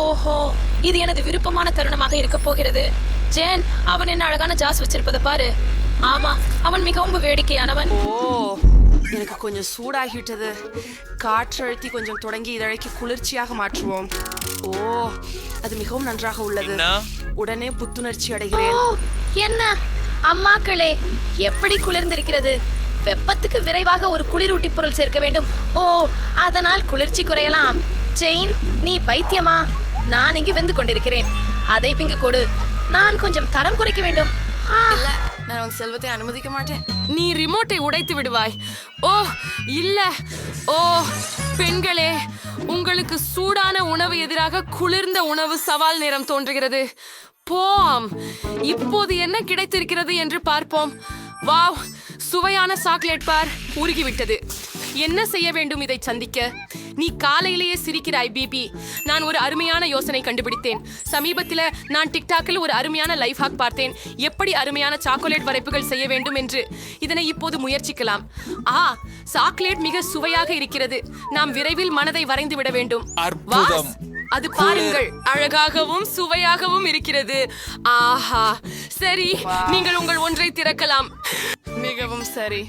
ஓஹோ இது எனது விருப்பமான தருணமாக இருக்க போகிறது. ஜேன் அவன் என்ன அழகான ஜாஸ் வச்சிருப்பதை பாரு. ஆமா அவன் மிகவும் வேடிக்கையானவன். ஓ எனக்கு கொஞ்சம் சூடாகிவிட்டது. காற்றழுத்தி கொஞ்சம் தொடங்கி இதழைக்கு குளிர்ச்சியாக மாற்றுவோம். ஓ அது மிகவும் நன்றாக உள்ளது? உடனே புத்துணர்ச்சி அடைகிறேன். என்ன? அம்மாக்களே எப்படி குளிர்ந்திருக்கிறது? வெப்பத்துக்கு விரைவாக ஒரு குளிரூட்டி பொருள் சேர்க்க வேண்டும். ஓ அதனால் குளிர்ச்சி குறையலாம். ஜெயின் நீ பைத்தியமா? நான் இங்கு வெந்து கொண்டிருக்கிறேன். அதை பிங்கு கொடு. நான் கொஞ்சம் தரம் குறைக்க வேண்டும். ஆ, இல்ல நான் உன் செல்வத்தை அனுமதிக்க மாட்டேன். நீ ரிமோட்டை உடைத்து விடுவாய். ஓ இல்ல. ஓ பெண்களே உங்களுக்கு சூடான உணவு எதிராக குளிர்ந்த உணவு சவால் நேரம் தோன்றுகிறது. போம் இப்போது என்ன கிடைத்திருக்கிறது என்று பார்ப்போம். வாவ் சுவையான சாக்லேட் பார் உருகிவிட்டது. என்ன செய்ய வேண்டும் இதை சந்திக்க? நீ காலையிலேயே சிரிக்கிறாய் பிபி நான் ஒரு அருமையான யோசனை கண்டுபிடித்தேன். சமீபத்தில் நான் டிக்டாக்கில் ஒரு அருமையான லைஃப் ஹாக் பார்த்தேன். எப்படி அருமையான சாக்லேட் வரைப்புகள் செய்ய வேண்டும் என்று. இதனை இப்போது முயற்சிக்கலாம். ஆ சாக்லேட் மிக சுவையாக இருக்கிறது. நாம் விரைவில் மனதை வரைந்து விட வேண்டும். வாஸ், அது பாருங்கள் அழகாகவும் சுவையாகவும் இருக்கிறது. ஆஹா சரி நீங்கள் உங்கள் ஒன்றை திறக்கலாம். மிகவும் சரி.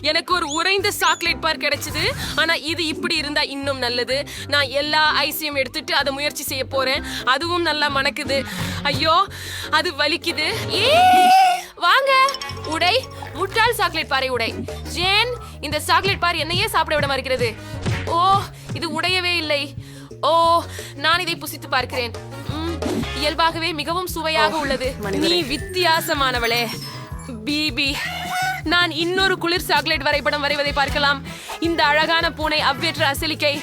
எனக்கு ஒரு உறைந்த சாக்லேட் பார் கிடைச்சது. ஆனா இது இப்படி இருந்தா இன்னும் நல்லது. நான் எல்லா ஐஸையும் எடுத்துட்டு அதை முயற்சி செய்ய போறேன். அதுவும் நல்லா மணக்குது. ஐயோ அது வலிக்குது. வாங்க. உடை முட்டாள் சாக்லேட் பாறை உடை. ஜேன் இந்த சாக்லேட் பார் என்னையே சாப்பிட விட மறுக்கிறது. ஓ இது உடையவே இல்லை. ஓ நான் இதை புசித்து பார்க்கிறேன். இயல்பாகவே மிகவும் சுவையாக உள்ளது. நீ வித்தியாசமானவளே. பிபி நான் இன்னொரு குளிர் சாக்லேட் வரைபடம் வரைவதை பார்க்கலாம். இந்த அழகான பூனை அவ்வியற்ற அசலிக்கை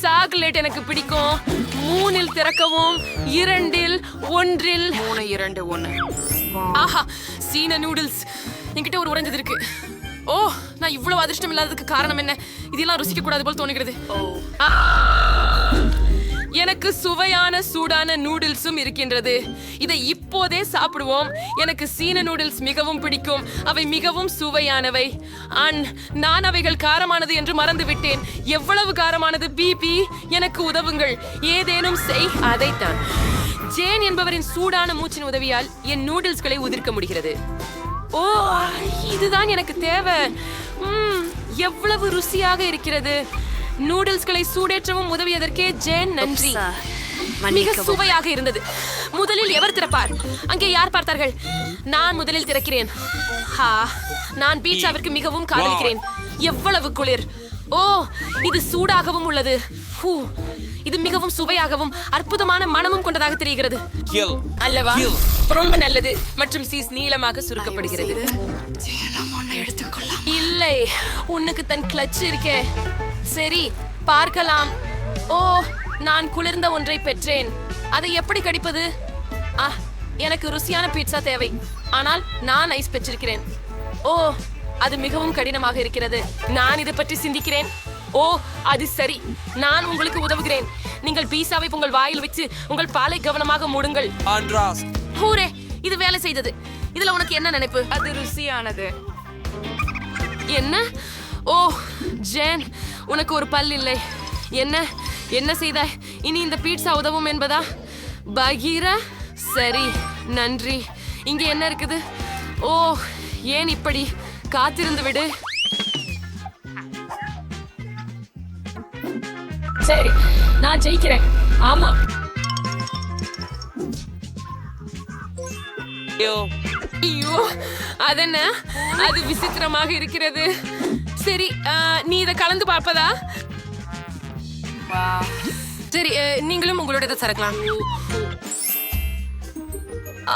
சாக்லேட் எனக்கு பிடிக்கும். மூணில் திறக்கவும் இரண்டில் ஒன்றில். மூணு இரண்டு ஒன்று ஆஹா சீன நூடுல்ஸ். என்கிட்ட ஒரு உறைஞ்சது இருக்கு. ஓ நான் இவ்வளவு அதிர்ஷ்டம் இல்லாததுக்கு காரணம் என்ன? இதெல்லாம் ருசிக்க கூடாது போல் தோணுகிறது. எனக்கு சுவையான சூடான நூடுல்ஸும் இருக்கின்றது. இதை இப்போதே சாப்பிடுவோம். எனக்கு சீன நூடுல்ஸ் மிகவும் பிடிக்கும். அவை மிகவும் சுவையானவை. அன் நான் அவைகள் காரமானது என்று மறந்து விட்டேன் எவ்வளவு காரமானது? பிபி எனக்கு உதவுங்கள். ஏதேனும் செய். அதைத்தான். ஜேன் என்பவரின் சூடான மூச்சின் உதவியால் என் நூடுல்ஸ்களை உதிர்க்க முடிகிறது. ஓ இதுதான் எனக்கு தேவை. எவ்வளவு ருசியாக இருக்கிறது. நூடுல்ஸ்களை சூடேற்றவும் உதவியதற்கே ஜேன் நன்றி. மிக சுவையாக இருந்தது. முதலில் எவர் திறப்பார்? அங்கே யார் பார்த்தார்கள்? நான் முதலில் திறக்கிறேன். ஹா நான் பீட்சாவிற்கு மிகவும் காதலிக்கிறேன். எவ்வளவு குளிர். ஓ இது சூடாகவும் உள்ளது. ஹூ இது மிகவும் சுவையாகவும் அற்புதமான மனமும் கொண்டதாக தெரிகிறது. அல்லவா. ரொம்ப நல்லது. மற்றும் சீஸ் நீளமாக சுருக்கப்படுகிறது. இல்லை. உனக்கு தன் கிளட்ச் இருக்கே. சரி பார்க்கலாம். ஓ நான் குளிர்ந்த ஒன்றை பெற்றேன். அதை எப்படி கடிப்பது? ஆ எனக்கு ருசியான பீட்சா தேவை. ஆனால் நான் ஐஸ் பெற்றிருக்கிறேன். ஓ அது மிகவும் கடினமாக இருக்கிறது. நான் இதை பற்றி சிந்திக்கிறேன். ஓ அது சரி. நான் உங்களுக்கு உதவுகிறேன். நீங்கள் பீஸாவை உங்கள் வாயில் வச்சு உங்கள் பாலை கவனமாக மூடுங்கள். ஆண்ட்ராஸ். ஹூரே இது வேலை செய்தது. இதுல உனக்கு என்ன நினைப்பு? அது ருசியானது. என்ன? ஓ ஜேன் உனக்கு ஒரு பல் இல்லை. என்ன? என்ன செய்தாய்? இனி இந்த பீட்சா உதவும் என்பதா? பகீரா சரி நன்றி. இங்க என்ன இருக்குது? ஓ ஏன் இப்படி? காத்திருந்து விடு. சரி நான் ஜெயிக்கிறேன். ஆமா. ஐயோ ஐயோ அதென்ன? அது விசித்திரமாக இருக்கிறது. சரி நீ இதை கலந்து பார்ப்பதா? சரி நீங்களும் உங்களோட சரக்கலாம்.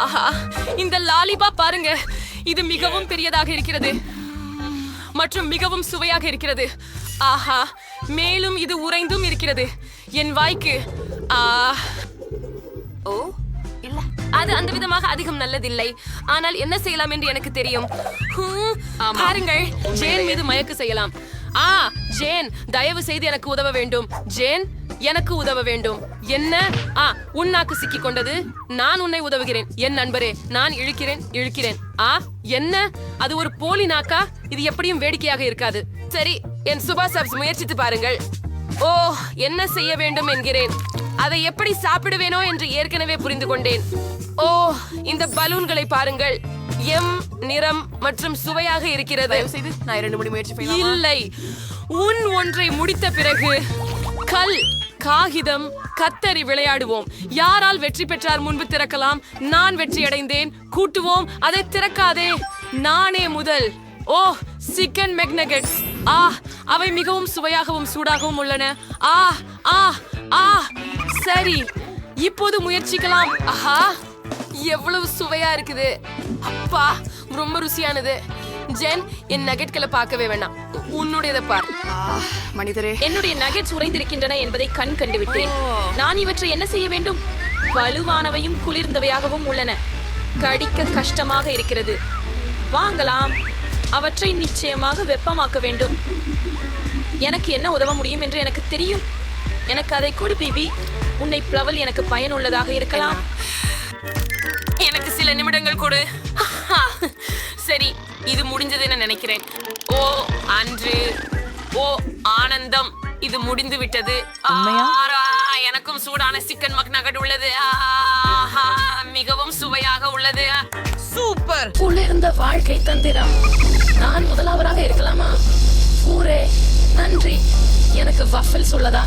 ஆஹா இந்த லாலிபா பாருங்க. இது மிகவும் பெரியதாக இருக்கிறது. மற்றும் மிகவும் சுவையாக இருக்கிறது. ஆஹா மேலும் இது உறைந்தும் இருக்கிறது. என் வாய்க்கு ஆ ஓ இல்ல. அது அந்த விதமாக அதிகம் நல்லதில்லை. ஆனால் என்ன செய்யலாம் என்று எனக்கு தெரியும். பாருங்கள். ஜேன் மீது மயக்கு செய்யலாம். ஆ ஜேன் தயவு செய்து எனக்கு உதவ வேண்டும். ஜேன் எனக்கு உதவ வேண்டும். என்ன? ஆ உன் நாக்கு சிக்கிக் கொண்டது. நான் உன்னை உதவுகிறேன். என் நண்பரே நான் இழுக்கிறேன் இழுக்கிறேன். ஆ என்ன? அது ஒரு போலி நாக்கா? இது எப்படியும் வேடிக்கையாக இருக்காது. சரி என் சுபா சாப்ஸ் முயற்சித்து பாருங்கள். ஓ என்ன செய்ய வேண்டும் என்கிறேன். அதை எப்படி சாப்பிடுவேனோ என்று ஏற்கனவே புரிந்து கொண்டேன். ஓ இந்த பலூன்களை பாருங்கள். எம் நிறம் மற்றும் சுவையாக இருக்கிறது. நான் இரண்டு மணி முயற்சி? இல்லை. உன் ஒன்றை முடித்த பிறகு கல் காகிதம் கத்தரி விளையாடுவோம். யாரால் வெற்றி பெற்றார் முன்பு திறக்கலாம்? நான் வெற்றி அடைந்தேன் கூட்டுவோம். அதை திறக்காதே. நானே முதல். ஓ சிக்கன் மெக்னகெட்ஸ் ஆ அவை மிகவும் சுவையாகவும் சூடாகவும் உள்ளன. ஆ ஆ ஆ. சரி இப்போது முயற்சிக்கலாம். ஆஹா எவ்வளவு சுவையா இருக்குது. அப்பா ரொம்ப ருசியானது. ஜென் என் நகெட்களை பார்க்கவே வேண்டாம் உன்னுடையதை பார். மனிதரே. என்னுடைய நகெட்ஸ் உறைந்திருக்கின்றன என்பதை கண் கண்டுவிட்டேன். நான் இவற்றை என்ன செய்ய வேண்டும்? வலுவானவையும் குளிர்ந்தவையாகவும் உள்ளன. கடிக்க கஷ்டமாக இருக்கிறது. வாங்கலாம். அவற்றை நிச்சயமாக வெப்பமாக்க வேண்டும். எனக்கு என்ன உதவ முடியும் என்று எனக்கு தெரியும். எனக்கு அதை கொடு பிபி. உன்னை பிளவல் எனக்கு பயனுள்ளதாக இருக்கலாம். எனக்கு சில நிமிடங்கள் கொடு. சரி இது முடிஞ்சது என நினைக்கிறேன். ஓ அன்று. ஓ ஆனந்தம். இது முடிந்து விட்டது. எனக்கும் சூடான சிக்கன் மக்னகட் உள்ளது. ஆஹா, மிகவும் சுவையாக உள்ளது. சூப்பர். குளிர்ந்த வாழ்க்கை தந்திரம். நான் முதலாவதாக இருக்கலாமா? ஊரே நன்றி. எனக்கு வஃபல்ஸ் உள்ளதா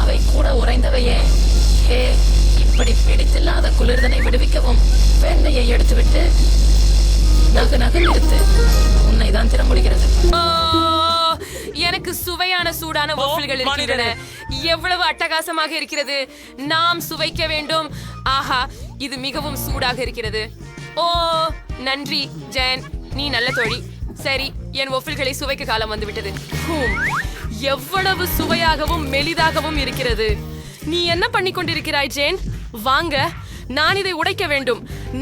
அவை கூட உறைந்தவையே. ஹே இப்படி பிடித்தில்லாத குளிர்தனை விடுவிக்கவும் வெண்ணையை எடுத்துவிட்டு நகு நகு நிறுத்து உன்னை தான் திற முடிகிறது ஓ, எனக்கு சுவையான சூடான வஃபிள்கள் இருக்கின்றன எவ்வளவு அட்டகாசமாக இருக்கிறது. நாம் சுவைக்க வேண்டும். ஆஹா இது மிகவும் சூடாக இருக்கிறது. ஓ நன்றி ஜெயன். நீ நல்ல தோழி. சரி என் ஒஃபில்களை சுவைக்க காலம் வந்துவிட்டது. எவ்வளவு சுவையாகவும் மெலிதாகவும் இருக்கிறது. நீ என்ன பண்ணி கொண்டிருக்கிறாய் ஜேன் வாங்க நான் இதை உடைக்க வேண்டும்.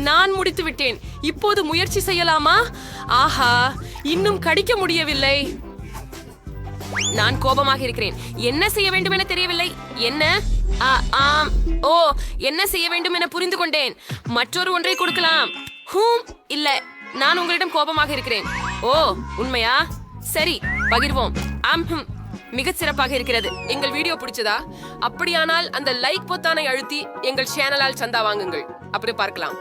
நான் முடித்து விட்டேன் இப்போது முயற்சி செய்யலாமா? ஆஹா இன்னும் கடிக்க முடியவில்லை. நான் கோபமாக இருக்கிறேன். என்ன செய்ய வேண்டும் என தெரியவில்லை. என்ன? ஆம். ஓ என்ன செய்ய வேண்டும் என புரிந்து கொண்டேன். மற்றொரு ஒன்றை கொடுக்கலாம். ஹூம் இல்ல நான் உங்களிடம் கோபமாக இருக்கிறேன். ஓ உண்மையா? சரி பகிர்வோம். ஆம் மிகச் சிறப்பாக இருக்கிறது. எங்கள் வீடியோ பிடிச்சதா? அப்படியானால் அந்த லைக் பொத்தானை அழுத்தி எங்கள் சேனலால் சந்தா வாங்குங்கள். அப்படி பார்க்கலாம்.